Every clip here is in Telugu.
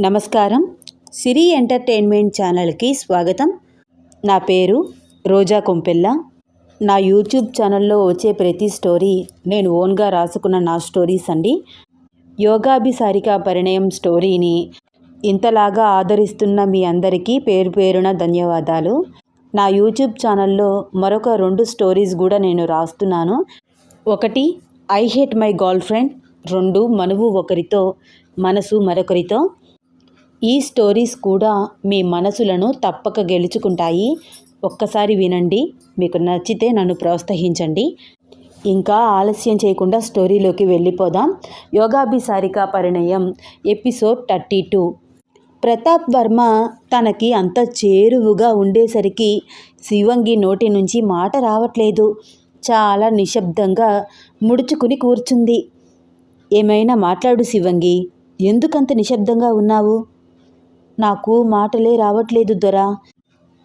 నమస్కారం. సిరి ఎంటర్టైన్మెంట్ ఛానల్కి స్వాగతం. నా పేరు రోజా కొంపెల్ల. నా యూట్యూబ్ ఛానల్లో వచ్చే ప్రతి స్టోరీ నేను ఓన్గా రాసుకున్న నా స్టోరీస్ అండి. యోగాభిసారిక పరిణయం స్టోరీని ఇంతలాగా ఆదరిస్తున్న మీ అందరికీ పేరు పేరున ధన్యవాదాలు. నా యూట్యూబ్ ఛానల్లో మరొక రెండు స్టోరీస్ కూడా నేను రాస్తున్నాను. ఒకటి I hate my girl friend. రెండు మనువు ఒకరితో మనసు మరొకరితో. ఈ స్టోరీస్ కూడా మీ మనసులను తప్పక గెలుచుకుంటాయి. ఒక్కసారి వినండి. మీకు నచ్చితే నన్ను ప్రోత్సహించండి. ఇంకా ఆలస్యం చేయకుండా స్టోరీలోకి వెళ్ళిపోదాం. Yogabhisarika Parinayam episode thirty two. Pratap Varma తనకి అంత చేరువుగా ఉండేసరికి శివంగి నోటి నుంచి మాట రావట్లేదు. చాలా నిశ్శబ్దంగా ముడుచుకుని కూర్చుంది. ఏమైనా మాట్లాడు శివంగి. ఎందుకంత నిశ్శబ్దంగా ఉన్నావు? నాకు మాటలే రావట్లేదు దొరా.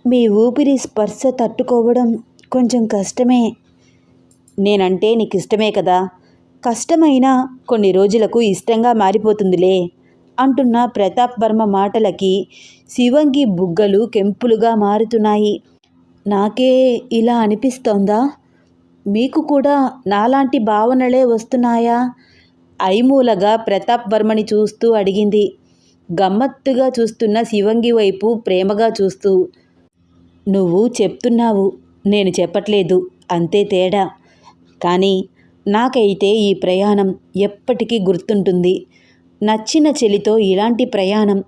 మీ ఊపిరి స్పర్శ తట్టుకోవడం కొంచెం కష్టమే. నేనంటే నీకు ఇష్టమే కదా. కష్టమైనా కొన్ని రోజులకు ఇష్టంగా మారిపోతుందిలే అంటున్న ప్రతాప్ వర్మ మాటలకి శివంగి బుగ్గలు కెంపులుగా మారుతున్నాయి. నాకే ఇలా అనిపిస్తోందా? మీకు కూడా నాలాంటి భావనలే వస్తున్నాయా? ఐమూలగా ప్రతాప్ వర్మని చూస్తూ అడిగింది. గమ్మత్తుగా చూస్తున్న శివంగి వైపు ప్రేమగా చూస్తూ నువ్వు చెప్తున్నావు నేను చెప్పట్లేదు అంతే తేడా. కానీ నాకైతే ఈ ప్రయాణం ఎప్పటికీ గుర్తుంటుంది. నచ్చిన చెలితో ఇలాంటి ప్రయాణం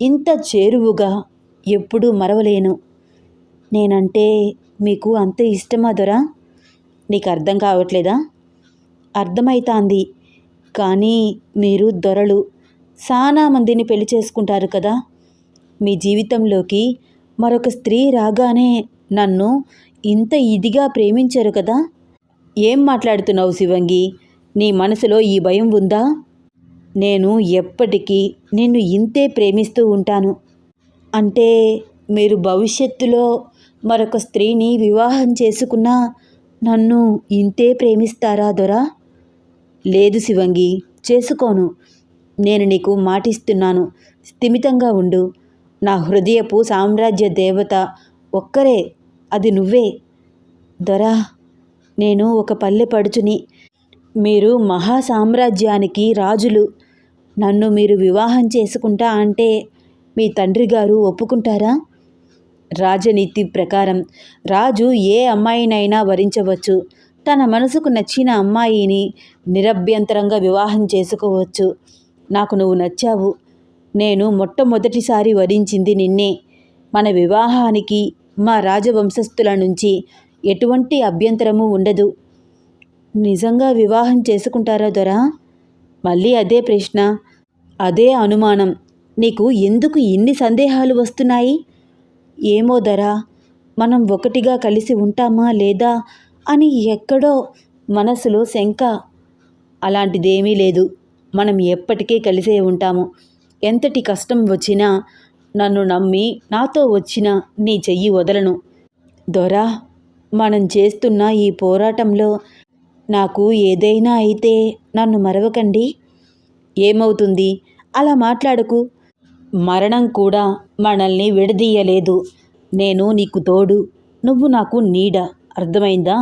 ఇంత చేరువుగా ఎప్పుడూ మరవలేను. నేనంటే మీకు అంత ఇష్టమా దొరా? నీకు అర్థం కావట్లేదా? అర్థమైతాంది. కానీ మీరు దొరలు. చాలా మందిని పెళ్ళి చేసుకుంటారు కదా. మీ జీవితంలోకి మరొక స్త్రీ రాగానే నన్ను ఇంత ఇదిగా ప్రేమించారు కదా. ఏం మాట్లాడుతున్నావు శివంగి? నీ మనసులో ఈ భయం ఉందా? నేను ఎప్పటికీ నిన్ను ఇంతే ప్రేమిస్తూ ఉంటాను. అంటే మీరు భవిష్యత్తులో మరొక స్త్రీని వివాహం చేసుకున్నా నన్ను ఇంతే ప్రేమిస్తారా దొరా? లేదు శివంగి చేసుకోను. నేను నీకు మాటిస్తున్నాను. స్థిమితంగా ఉండు. నా హృదయపు సామ్రాజ్య దేవత ఒక్కరే అది నువ్వే. దొరా నేను ఒక పల్లె పడుచుని మీరు మహా సామ్రాజ్యానికి రాజులు. నన్ను మీరు వివాహం చేసుకుంటా అంటే మీ తండ్రి గారు ఒప్పుకుంటారా? రాజనీతి ప్రకారం రాజు ఏ అమ్మాయినైనా వరించవచ్చు. తన మనసుకు నచ్చిన అమ్మాయిని నిరభ్యంతరంగా వివాహం చేసుకోవచ్చు. నాకు నువ్వు నచ్చావు. నేను మొట్టమొదటిసారి వరించింది నిన్నే. మన వివాహానికి మా రాజవంశస్థుల నుంచి ఎటువంటి అభ్యంతరము ఉండదు. నిజంగా వివాహం చేసుకుంటారా దొరా? మళ్ళీ అదే ప్రశ్న. అదే అనుమానం. నీకు ఎందుకు ఇన్ని సందేహాలు వస్తున్నాయి? ఏమో దొరా మనం ఒకటిగా కలిసి ఉంటామా లేదా అని ఎక్కడో మనసులో శంక. అలాంటిదేమీ లేదు. మనం ఎప్పటికీ కలిసే ఉంటాము. ఎంతటి కష్టం వచ్చినా నన్ను నమ్మి నాతో వచ్చిన నీ చెయ్యి వదలను. దొరా మనం చేస్తున్న ఈ పోరాటంలో నాకు ఏదైనా అయితే నన్ను మరవకండి. ఏమవుతుంది? అలా మాట్లాడకు. మరణం కూడా మనల్ని విడదీయలేదు. నేను నీకు తోడు. నువ్వు నాకు నీడ. అర్థమైందా?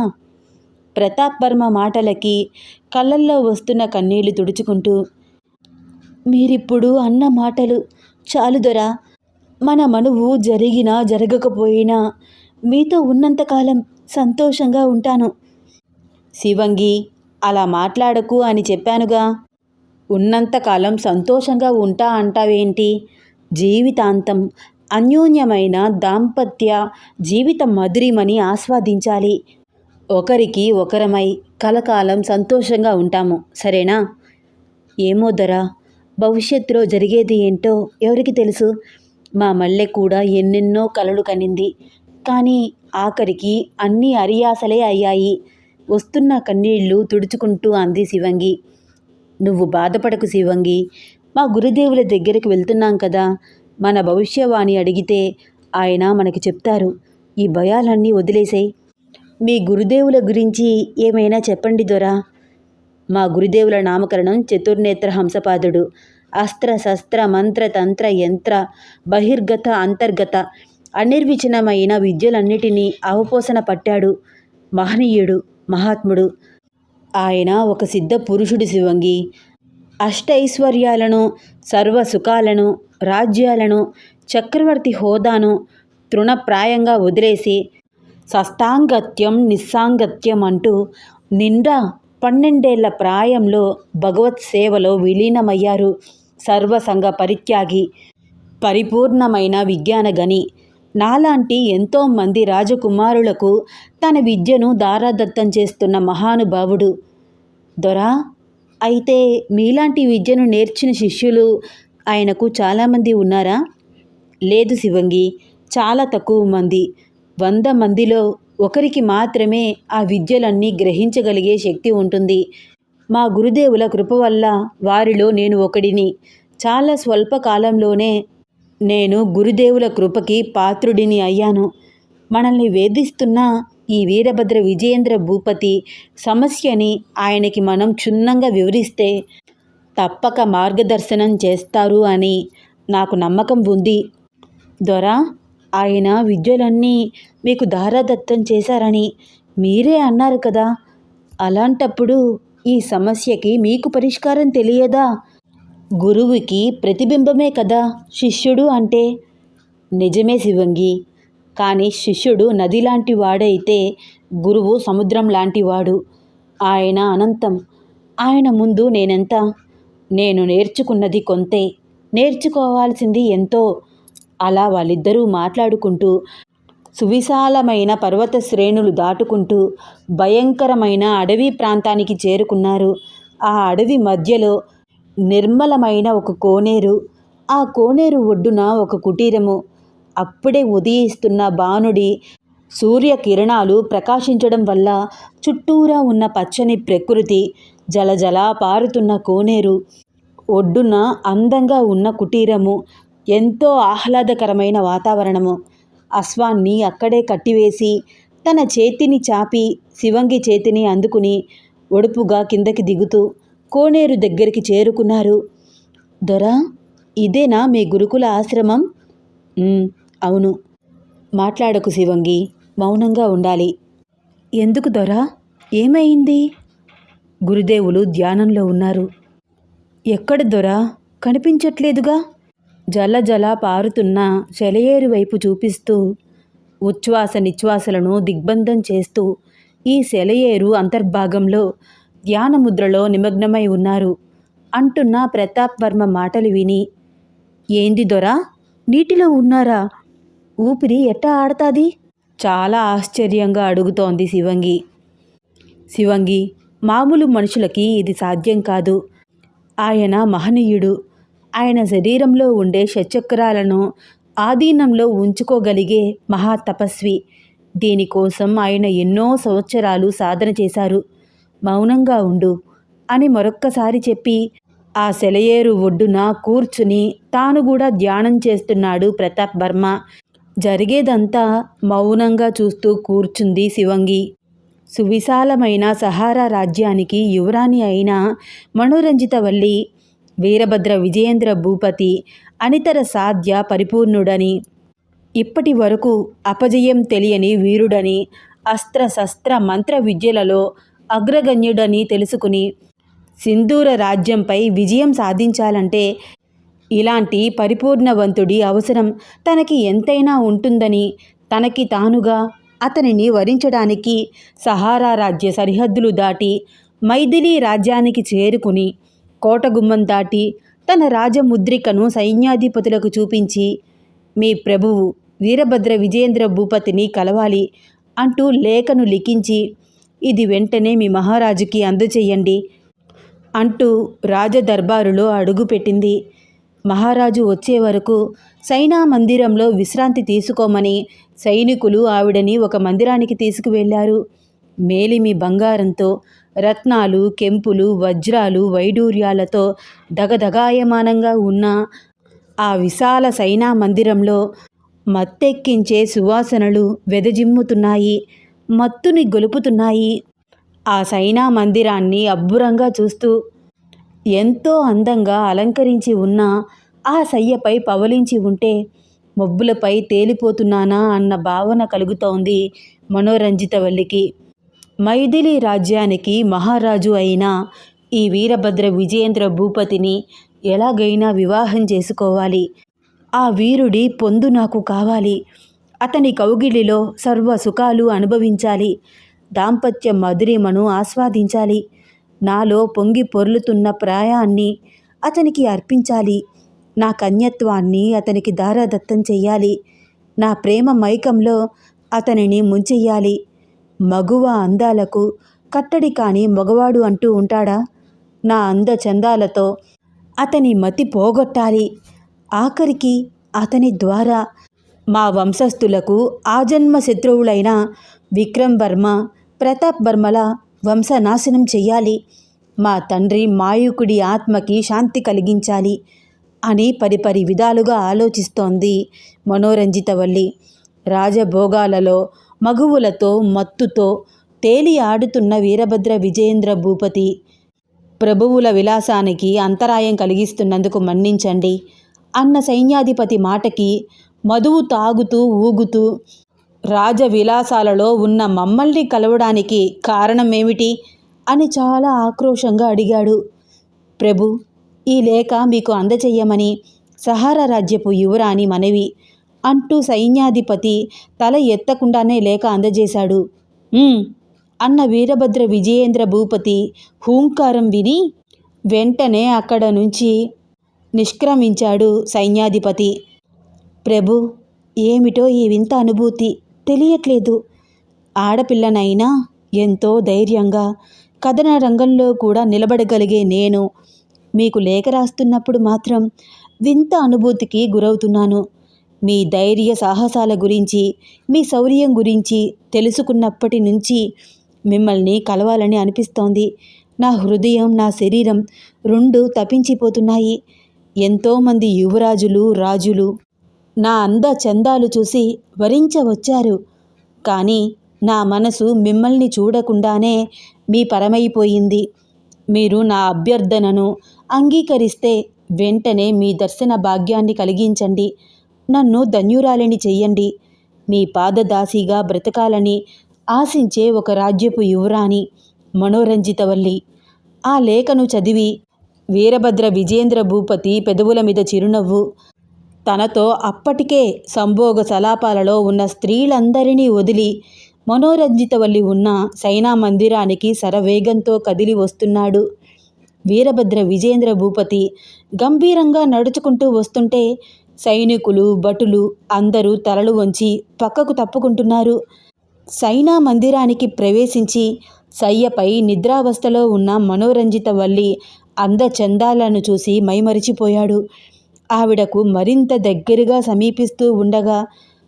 ప్రతాప్ వర్మ మాటలకి కళ్ళల్లో వస్తున్న కన్నీళ్ళు తుడుచుకుంటూ మీరిప్పుడు అన్న మాటలు చాలు దొరా. మన మనువు జరిగినా జరగకపోయినా మీతో ఉన్నంతకాలం సంతోషంగా ఉంటాను. శివంగి అలా మాట్లాడకు అని చెప్పానుగా. ఉన్నంతకాలం సంతోషంగా ఉంటా అంటావేంటి? జీవితాంతం అన్యోన్యమైన దాంపత్య జీవిత మధురిమని ఆస్వాదించాలి. ఒకరికి ఒకరమై కలకాలం సంతోషంగా ఉంటాము సరేనా? ఏమో ధరా భవిష్యత్తులో జరిగేది ఏంటో ఎవరికి తెలుసు? మా మల్లె కూడా ఎన్నెన్నో కలలు కనింది. కానీ ఆఖరికి అన్నీ అరియాసలే అయ్యాయి. వస్తున్న కన్నీళ్ళు తుడుచుకుంటూ అంది శివంగి. నువ్వు బాధపడకు శివంగి. మా గురుదేవుల దగ్గరికి వెళ్తున్నాం కదా. మన భవిష్యవాణి అడిగితే ఆయన మనకి చెప్తారు. ఈ భయాలన్నీ వదిలేసాయి. మీ గురుదేవుల గురించి ఏమైనా చెప్పండి దొరా. మా గురుదేవుల నామకరణం చతుర్నేత్ర హంసపాదుడు. అస్త్ర శస్త్ర మంత్ర తంత్ర యంత్ర బహిర్గత అంతర్గత అనిర్విచనమైన విద్యలన్నిటినీ అవపోసన పట్టాడు మహనీయుడు మహాత్ముడు. ఆయన ఒక సిద్ధ పురుషుడు శివంగి. అష్టైశ్వర్యాలను సర్వ సుఖాలను రాజ్యాలను చక్రవర్తి హోదాను తృణప్రాయంగా వదిలేసి సష్టాంగత్యం నిస్సాంగత్యం అంటూ నిండా పన్నెండేళ్ళ ప్రాయంలో భగవత్ సేవలో విలీనమయ్యారు. సర్వసంగ పరిత్యాగి పరిపూర్ణమైన విజ్ఞానగని నాలాంటి ఎంతోమంది రాజకుమారులకు తన విద్యను దారాదత్తం చేస్తున్న మహానుభావుడు. దొరా అయితే మీలాంటి విద్యను నేర్చిన శిష్యులు ఆయనకు చాలామంది ఉన్నారా? లేదు శివంగి చాలా తక్కువ మంది. వంద మందిలో ఒకరికి మాత్రమే ఆ విద్యలన్నీ గ్రహించగలిగే శక్తి ఉంటుంది. మా గురుదేవుల కృప వల్ల వారిలో నేను ఒకడిని. చాలా స్వల్ప కాలంలోనే నేను గురుదేవుల కృపకి పాత్రుడిని అయ్యాను. మనల్ని వేధిస్తున్న ఈ వీరభద్ర విజయేంద్ర భూపతి సమస్యని ఆయనకి మనం క్షుణ్ణంగా వివరిస్తే తప్పక మార్గదర్శనం చేస్తారు అని నాకు నమ్మకం ఉంది. దొరా ఆయన విద్యలన్నీ మీకు దారాదత్తం చేశారని మీరే అన్నారు కదా. అలాంటప్పుడు ఈ సమస్యకి మీకు పరిష్కారం తెలియదా? గురువుకి ప్రతిబింబమే కదా శిష్యుడు అంటే. నిజమే శివంగి. కానీ శిష్యుడు నది లాంటి వాడైతే గురువు సముద్రం లాంటివాడు ఆయన అనంతం. ఆయన ముందు నేనెంత? నేను నేర్చుకున్నది కొంతే. నేర్చుకోవాల్సింది ఎంతో. అలా వాళ్ళిద్దరూ మాట్లాడుకుంటూ సువిశాలమైన పర్వత శ్రేణులు దాటుకుంటూ భయంకరమైన అడవి ప్రాంతానికి చేరుకున్నారు. ఆ అడవి మధ్యలో నిర్మలమైన ఒక కోనేరు. ఆ కోనేరు ఒడ్డున ఒక కుటీరము. అప్పుడే ఉదయిస్తున్న బాణుడి సూర్యకిరణాలు ప్రకాశించడం వల్ల చుట్టూరా ఉన్న పచ్చని ప్రకృతి జలజల పారుతున్న కోనేరు. ఒడ్డున అందంగా ఉన్న కుటీరము. ఎంతో ఆహ్లాదకరమైన వాతావరణము. అశ్వాన్ని అక్కడే కట్టివేసి తన చేతిని చాపి శివంగి చేతిని అందుకుని ఒడుపుగా కిందకి దిగుతూ కోనేరు దగ్గరికి చేరుకున్నారు. దొరా ఇదేనా మీ గురుకుల ఆశ్రమం? అవును. మాట్లాడకు శివంగి మౌనంగా ఉండాలి. ఎందుకు దొర? ఏమైంది? గురుదేవులు ధ్యానంలో ఉన్నారు. ఎక్కడ దొరా? కనిపించట్లేదుగా. జల జల పారుతున్న సెలయేరు వైపు చూపిస్తూ ఉచ్ఛ్వాస నిశ్వాసలను దిగ్బంధం చేస్తూ ఈ సెలయేరు అంతర్భాగంలో ధ్యానముద్రలో నిమగ్నమై ఉన్నారు. అంటున్న ప్రతాప్ వర్మ మాటలు విని ఏంది దొరా? నీటిలో ఉన్నారా? ఊపిరి ఎట్టా ఆడతాది? చాలా ఆశ్చర్యంగా అడుగుతోంది శివంగి. శివంగి మామూలు మనుషులకి ఇది సాధ్యం కాదు. ఆయన మహనీయుడు. ఆయన శరీరంలో ఉండే షచక్రాలను ఆధీనంలో ఉంచుకోగలిగే మహాతపస్వి దీనికోసం ఆయన ఎన్నో సంవత్సరాలు సాధన చేశారు. మౌనంగా ఉండు అని మరొక్కసారి చెప్పి ఆ సెలయేరు ఒడ్డున కూర్చుని తాను కూడా ధ్యానం చేస్తున్నాడు ప్రతాప్ వర్మ. జరిగేదంతా మౌనంగా చూస్తూ కూర్చుంది శివంగి. సువిశాలమైన సహారా రాజ్యానికి యువరాణి అయిన మనోరంజితవల్లి వీరభద్ర విజయేంద్ర భూపతి అనితర సాధ్య పరిపూర్ణుడని ఇప్పటి వరకు అపజయం తెలియని వీరుడని అస్త్ర శస్త్ర మంత్ర విద్యలలో అగ్రగణ్యుడని తెలుసుకుని సింధూర రాజ్యంపై విజయం సాధించాలంటే ఇలాంటి పరిపూర్ణవంతుడి అవసరం తనకి ఎంతైనా ఉంటుందని తనకి తానుగా అతనిని వరించడానికి సహారా రాజ్య సరిహద్దులు దాటి మైథిలి రాజ్యానికి చేరుకుని కోటగుమ్మం దాటి తన రాజముద్రికను సైన్యాధిపతులకు చూపించి మీ ప్రభువు వీరభద్ర విజయేంద్ర భూపతిని కలవాలి అంటూ లేఖను లిఖించి ఇది వెంటనే మీ మహారాజుకి అందచేయండి అంటూ రాజదర్బారులో అడుగుపెట్టింది. మహారాజు వచ్చే వరకు సైనా మందిరంలో విశ్రాంతి తీసుకోమని సైనికులు ఆవిడని ఒక మందిరానికి తీసుకువెళ్ళారు మేలిమి బంగారంతో రత్నాలు కెంపులు వజ్రాలు వైడూర్యాలతో దగదగాయమానంగా ఉన్న ఆ విశాల సైనా మందిరంలో మత్తెక్కించే సువాసనలు వెదజిమ్ముతున్నాయి మత్తుని గొలుపుతున్నాయి. ఆ సైనా మందిరాన్ని అబ్బురంగా చూస్తూ ఎంతో అందంగా అలంకరించి ఉన్న ఆ సయ్యపై పవలించి ఉంటే మబ్బులపై తేలిపోతున్నానా అన్న భావన కలుగుతోంది మనోరంజితవల్లికి. మైథిలి రాజ్యానికి మహారాజు అయిన ఈ వీరభద్ర విజయేంద్ర భూపతిని ఎలాగైనా వివాహం చేసుకోవాలి. ఆ వీరుడి పొందు నాకు కావాలి. అతని కౌగిలిలో సర్వ సుఖాలు అనుభవించాలి. దాంపత్య మధురిమను ఆస్వాదించాలి. నాలో పొంగి పొర్లుతున్న ప్రాయాన్ని అతనికి అర్పించాలి. నా కన్యత్వాన్ని అతనికి దారాదత్తం చెయ్యాలి. నా ప్రేమ మైకంలో అతనిని ముంచెయ్యాలి. మగువ అందాలకు కట్టడి కాని మగవాడు అంటూ ఉంటాడా? నా అంద చందాలతో అతని మతి పోగొట్టాలి. ఆఖరికి అతని ద్వారా మా వంశస్థులకు ఆజన్మ శత్రువులైన విక్రమ్ వర్మ ప్రతాప్ వర్మల వంశనాశనం చెయ్యాలి. మా తండ్రి మాయుకుడి ఆత్మకి శాంతి కలిగించాలి అని పరిపరి విధాలుగా ఆలోచిస్తోంది మనోరంజితవల్లి. రాజభోగాలలో మగువులతో మత్తుతో తేలి ఆడుతున్న వీరభద్ర విజయేంద్ర భూపతి ప్రభువుల విలాసానికి అంతరాయం కలిగిస్తున్నందుకు మన్నించండి. అన్న సైన్యాధిపతి మాటకి మధువు తాగుతూ ఊగుతూ రాజవిలాసాలలో ఉన్న మమ్మల్ని కలవడానికి కారణమేమిటి అని చాలా ఆక్రోశంగా అడిగాడు. ప్రభు ఈ లేఖ మీకు అందచెయ్యమని సహారా రాజ్యపు యువరాణి మనవి అంటూ సైన్యాధిపతి తల ఎత్తకుండానే లేఖ అందజేశాడు. అన్న వీరభద్ర విజయేంద్ర భూపతి హూంకారం విని వెంటనే అక్కడ నుంచి నిష్క్రమించాడు సైన్యాధిపతి. ప్రభు ఏమిటో ఈ వింత అనుభూతి తెలియట్లేదు. ఆడపిల్లనైనా ఎంతో ధైర్యంగా కథన రంగంలో కూడా నిలబడగలిగే నేను మీకు లేఖ రాస్తున్నప్పుడు మాత్రం వింత అనుభూతికి గురవుతున్నాను. మీ ధైర్య సాహసాల గురించి మీ శౌర్యం గురించి తెలుసుకున్నప్పటి నుంచి మిమ్మల్ని కలవాలని అనిపిస్తోంది. నా హృదయం నా శరీరం రెండు తపించిపోతున్నాయి. ఎంతోమంది యువరాజులు రాజులు నా అంద చందాలు చూసి వరించవచ్చారు. కానీ నా మనసు మిమ్మల్ని చూడకుండానే మీ పరమైపోయింది. మీరు నా అభ్యర్థనను అంగీకరిస్తే వెంటనే మీ దర్శన భాగ్యాన్ని కలిగించండి. నన్ను ధన్యురాలిని చెయ్యండి. మీ పాదదాసిగా బ్రతకాలని ఆశించే ఒక రాజ్యపు యువరాణి మనోరంజితవల్లి. ఆ లేఖను చదివి వీరభద్ర విజేంద్ర భూపతి పెదవుల మీద చిరునవ్వు. తనతో అప్పటికే సంభోగ సలాపాలలో ఉన్న స్త్రీలందరినీ వదిలి మనోరంజితవల్లి ఉన్న సైనా మందిరానికి శరవేగంతో కదిలి వస్తున్నాడు. వీరభద్ర విజేంద్ర భూపతి గంభీరంగా నడుచుకుంటూ వస్తుంటే సైనికులు భటులు అందరూ తలలు వంచి పక్కకు తప్పుకుంటున్నారు. సైనా మందిరానికి ప్రవేశించి సయ్యపై నిద్రావస్థలో ఉన్న మనోరంజిత వల్లి అందచందాలను చూసి మైమరిచిపోయాడు. ఆవిడకు మరింత దగ్గరగా సమీపిస్తూ ఉండగా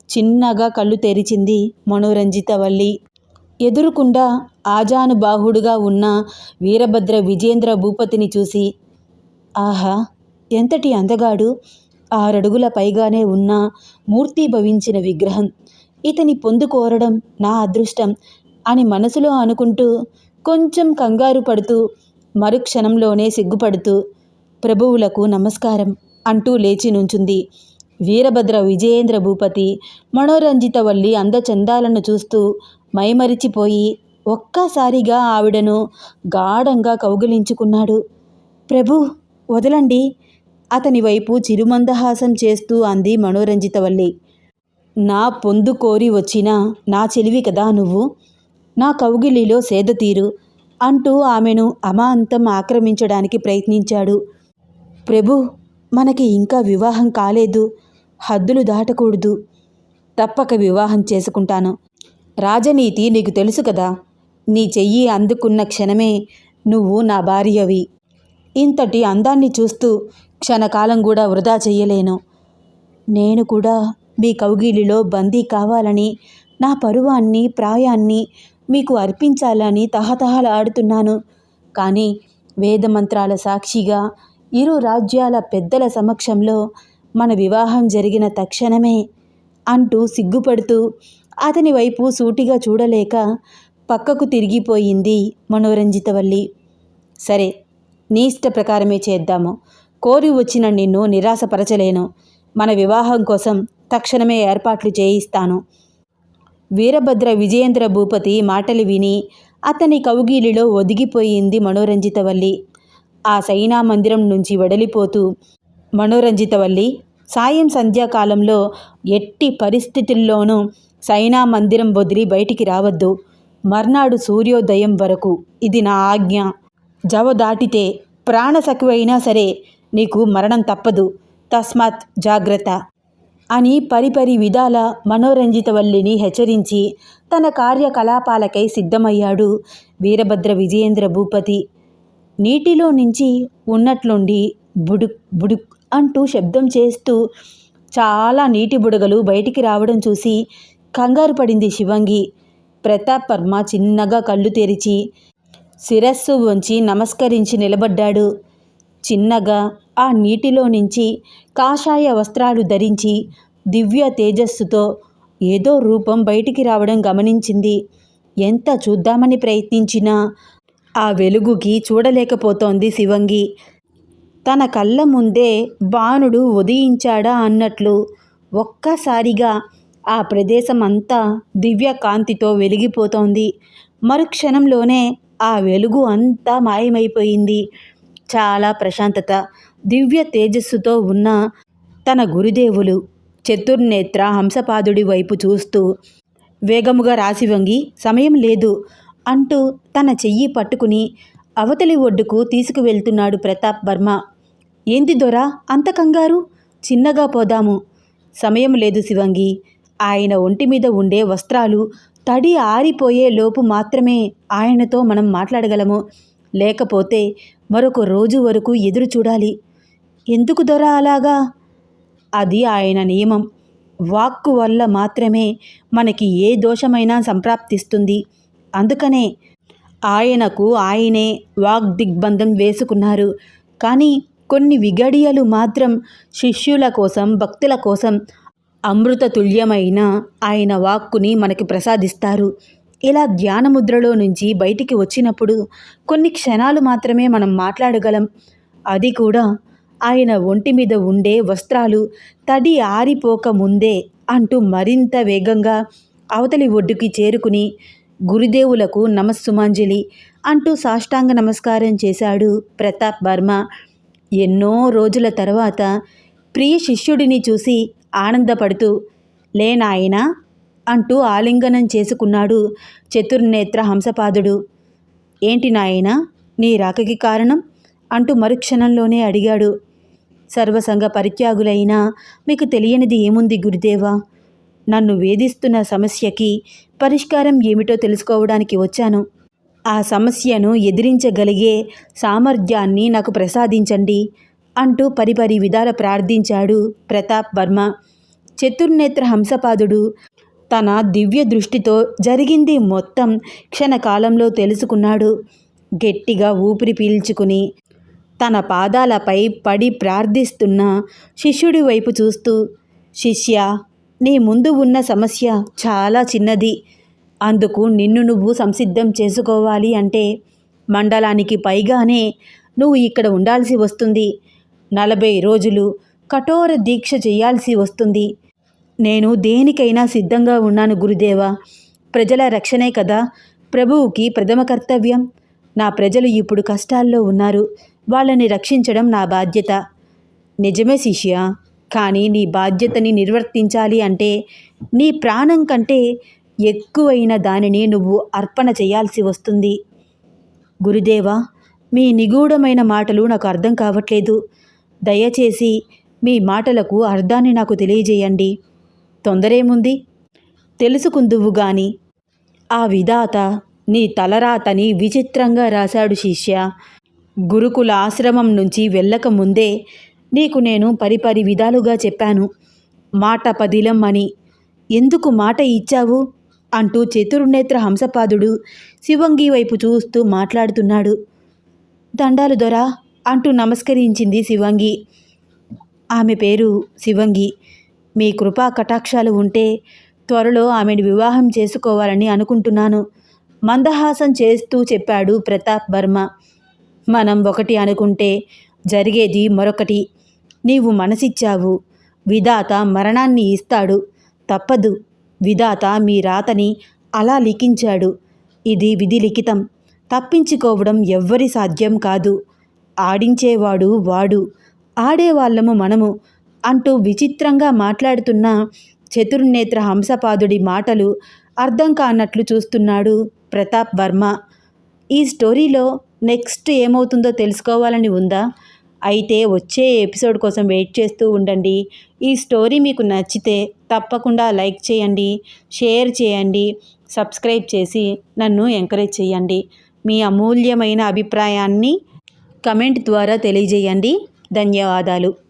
చిన్నగా కళ్ళు తెరిచింది మనోరంజిత వల్లి. ఎదురుకుండా ఆజానుబాహుడుగా ఉన్న వీరభద్ర విజేంద్ర భూపతిని చూసి ఆహా ఎంతటి అందగాడు! ఆరడుగుల పైగానే ఉన్న మూర్తి భవించిన విగ్రహం. ఇతని పొందుకోరడం నా అదృష్టం అని మనసులో అనుకుంటూ కొంచెం కంగారు పడుతూ మరుక్షణంలోనే సిగ్గుపడుతూ ప్రభువులకు నమస్కారం అంటూ లేచి నుంచుంది. వీరభద్ర విజయేంద్ర భూపతి మనోరంజిత వల్లి అందచందాలను చూస్తూ మైమరిచిపోయి ఒక్కసారిగా ఆవిడను గాఢంగా కౌగిలించుకున్నాడు. ప్రభు వదలండి. అతని వైపు చిరుమందహాసం చేస్తూ అంది మనోరంజితవల్లి. నా పొందు కోరి వచ్చిన నా చెలివి కదా నువ్వు? నా కౌగిలిలో సేదతీరు అంటూ ఆమెను అమాంతం ఆక్రమించడానికి ప్రయత్నించాడు. ప్రభు మనకి ఇంకా వివాహం కాలేదు. హద్దులు దాటకూడదు. తప్పక వివాహం చేసుకుంటాను. రాజనీతి నీకు తెలుసు కదా. నీ చెయ్యి అందుకున్న క్షణమే నువ్వు నా భార్యవి. ఇంతటి అందాన్ని చూస్తూ క్షణకాలం కూడా వృధా చెయ్యలేను. నేను కూడా మీ కౌగిలిలో బందీ కావాలని నా పరువాన్ని ప్రాయాన్ని మీకు అర్పించాలని తహతహలాడుతున్నాను కానీ వేదమంత్రాల సాక్షిగా ఇరు రాజ్యాల పెద్దల సమక్షంలో మన వివాహం జరిగిన తక్షణమే అంటూ సిగ్గుపడుతూ అతని వైపు సూటిగా చూడలేక పక్కకు తిరిగిపోయింది మనోరంజితవల్లి. సరే నీ ఇష్ట ప్రకారమే చేద్దాము. కోరి వచ్చిన నిన్ను నిరాశపరచలేను. మన వివాహం కోసం తక్షణమే ఏర్పాట్లు చేయిస్తాను. వీరభద్ర విజయేంద్ర భూపతి మాటలు విని అతని కౌగిలిలో ఒదిగిపోయింది మనోరంజితవల్లి. ఆ సైనా మందిరం నుంచి వెడలిపోతూ మనోరంజితవల్లి సాయం సంధ్యాకాలంలో ఎట్టి పరిస్థితుల్లోనూ సైనా మందిరం వదిలి బయటికి రావద్దు. మర్నాడు సూర్యోదయం వరకు ఇది నా ఆజ్ఞ. జవ దాటితే ప్రాణసకువైనా సరే నీకు మరణం తప్పదు. తస్మాత్ జాగ్రత్త. అని పరిపరి విధాల మనోరంజితవల్లిని హెచ్చరించి తన కార్యకలాపాలకై సిద్ధమయ్యాడు వీరభద్ర విజయేంద్ర భూపతి. నీటిలో నుంచి ఉన్నట్లుండి బుడుక్ బుడుక్ అంటూ శబ్దం చేస్తూ చాలా నీటి బుడగలు బయటికి రావడం చూసి కంగారు పడింది శివంగి. ప్రతాప్ వర్మ చిన్నగా కళ్ళు తెరిచి శిరస్సు వంచి నమస్కరించి నిలబడ్డాడు. చిన్నగా ఆ నీటిలో నుంచి కాషాయ వస్త్రాలు ధరించి దివ్య తేజస్సుతో ఏదో రూపం బయటికి రావడం గమనించింది. ఎంత చూద్దామని ప్రయత్నించినా ఆ వెలుగుకి చూడలేకపోతోంది శివంగి. తన కళ్ళ ముందే బాణుడు ఉదయించాడా అన్నట్లు ఒక్కసారిగా ఆ ప్రదేశం అంతా దివ్య కాంతితో వెలిగిపోతోంది. మరుక్షణంలోనే ఆ వెలుగు అంతా మాయమైపోయింది. చాలా ప్రశాంతత దివ్య తేజస్సుతో ఉన్న తన గురుదేవులు చతుర్నేత్ర హంసపాదుడి వైపు చూస్తూ వేగముగా రాసి వంగి సమయం లేదు అంటూ తన చెయ్యి పట్టుకుని అవతలి ఒడ్డుకు తీసుకువెళ్తున్నాడు ప్రతాప్ వర్మ. ఏంది దొరా అంత కంగారు? చిన్నగా పోదాము. సమయం లేదు శివంగి. ఆయన ఒంటి మీద ఉండే వస్త్రాలు తడి ఆరిపోయే లోపు మాత్రమే ఆయనతో మనం మాట్లాడగలము. లేకపోతే మరొక రోజు వరకు ఎదురు చూడాలి. ఎందుకు దొర అలాగా? అది ఆయన నియమం. వాక్కు వల్ల మాత్రమే మనకి ఏ దోషమైనా సంప్రాప్తిస్తుంది. అందుకనే ఆయనకు ఆయనే వాగ్దిగ్బంధం వేసుకున్నారు. కానీ కొన్ని విగడియలు మాత్రం శిష్యుల కోసం భక్తుల కోసం అమృత తుల్యమైన ఆయన వాక్కుని మనకి ప్రసాదిస్తారు. ఇలా ధ్యానముద్రలో నుంచి బయటికి వచ్చినప్పుడు కొన్ని క్షణాలు మాత్రమే మనం మాట్లాడగలం. అది కూడా ఆయన ఒంటి మీద ఉండే వస్త్రాలు తడి ఆరిపోక ముందే అంటూ మరింత వేగంగా అవతలి ఒడ్డుకి చేరుకుని గురుదేవులకు నమస్సుమాంజలి అంటూ సాష్టాంగ నమస్కారం చేశాడు ప్రతాప్ వర్మ. ఎన్నో రోజుల తర్వాత ప్రియ శిష్యుడిని చూసి ఆనందపడుతూ లేనాయనా అంటూ ఆలింగనం చేసుకున్నాడు చతుర్నేత్ర హంసపాదుడు. ఏంటి నాయనా నీ రాకకి కారణం అంటూ మరుక్షణంలోనే అడిగాడు. సర్వసంగ పరిత్యాగులైనా మీకు తెలియనిది ఏముంది గురుదేవా? నన్ను వేధిస్తున్న సమస్యకి పరిష్కారం ఏమిటో తెలుసుకోవడానికి వచ్చాను. ఆ సమస్యను ఎదిరించగలిగే సామర్థ్యాన్ని నాకు ప్రసాదించండి అంటూ పరిపరి విధాల ప్రార్థించాడు ప్రతాప్ వర్మ. చతుర్నేత్ర హంసపాదుడు తన దివ్య దృష్టితో జరిగింది మొత్తం క్షణకాలంలో తెలుసుకున్నాడు. గట్టిగా ఊపిరి పీల్చుకుని తన పాదాలపై పడి ప్రార్థిస్తున్న శిష్యుడి వైపు చూస్తూ శిష్య నీ ముందు ఉన్న సమస్య చాలా చిన్నది. అందుకు నిన్ను నువ్వు సంసిద్ధం చేసుకోవాలి అంటే మండలానికి పైగానే నువ్వు ఇక్కడ ఉండాల్సి వస్తుంది. నలభై రోజులు కఠోర దీక్ష చేయాల్సి వస్తుంది. నేను దేనికైనా సిద్ధంగా ఉన్నాను గురుదేవా. ప్రజల రక్షణే కదా ప్రభువుకి ప్రథమ కర్తవ్యం. నా ప్రజలు ఇప్పుడు కష్టాల్లో ఉన్నారు. వాళ్ళని రక్షించడం నా బాధ్యత. నిజమే శిష్య కానీ నీ బాధ్యతని నిర్వర్తించాలి అంటే నీ ప్రాణం కంటే ఎక్కువైన దానిని నువ్వు అర్పణ చేయాల్సి వస్తుంది. గురుదేవా మీ నిగూఢమైన మాటలు నాకు అర్థం కావట్లేదు. దయచేసి మీ మాటలకు అర్థాన్ని నాకు తెలియజేయండి. తొందరేముంది? తెలుసుకుందువు గాని. ఆ విధాత నీ తలరాతని విచిత్రంగా రాశాడు శిష్య. గురుకుల ఆశ్రమం నుంచి వెళ్ళక ముందే నీకు నేను పరిపరి విధాలుగా చెప్పాను. మాట పదిలం అని ఎందుకు మాట ఇచ్చావు? అంటూ చతుర్నేత్ర హంసపాదుడు శివంగి వైపు చూస్తూ మాట్లాడుతున్నాడు. దండాలు దొరా అంటూ నమస్కరించింది శివంగి. ఆమె పేరు శివంగి. మీ కృపా కటాక్షాలు ఉంటే త్వరలో ఆమెను వివాహం చేసుకోవాలని అనుకుంటున్నాను. మందహాసం చేస్తూ చెప్పాడు ప్రతాప్ వర్మ. మనం ఒకటి అనుకుంటే జరిగేది మరొకటి. నీవు మనసిచ్చావు. విధాత మరణాన్ని ఇస్తాడు. తప్పదు. విధాత మీ రాతని అలా లిఖించాడు. ఇది విధి లిఖితం. తప్పించుకోవడం ఎవ్వరి సాధ్యం కాదు. ఆడించేవాడు వాడు. ఆడేవాళ్ళము మనము. అంటూ విచిత్రంగా మాట్లాడుతున్న చతుర్నేత్ర హంసపాదుడి మాటలు అర్థం కానట్లు చూస్తున్నాడు ప్రతాప్ వర్మ. ఈ స్టోరీలో నెక్స్ట్ ఏమవుతుందో తెలుసుకోవాలని ఉందా? అయితే వచ్చే ఎపిసోడ్ కోసం వెయిట్ చేస్తూ ఉండండి. ఈ స్టోరీ మీకు నచ్చితే తప్పకుండా లైక్ చేయండి షేర్ చేయండి సబ్స్క్రైబ్ చేసి నన్ను ఎంకరేజ్ చేయండి. మీ అమూల్యమైన అభిప్రాయాన్ని కమెంట్ ద్వారా తెలియజేయండి. ధన్యవాదాలు.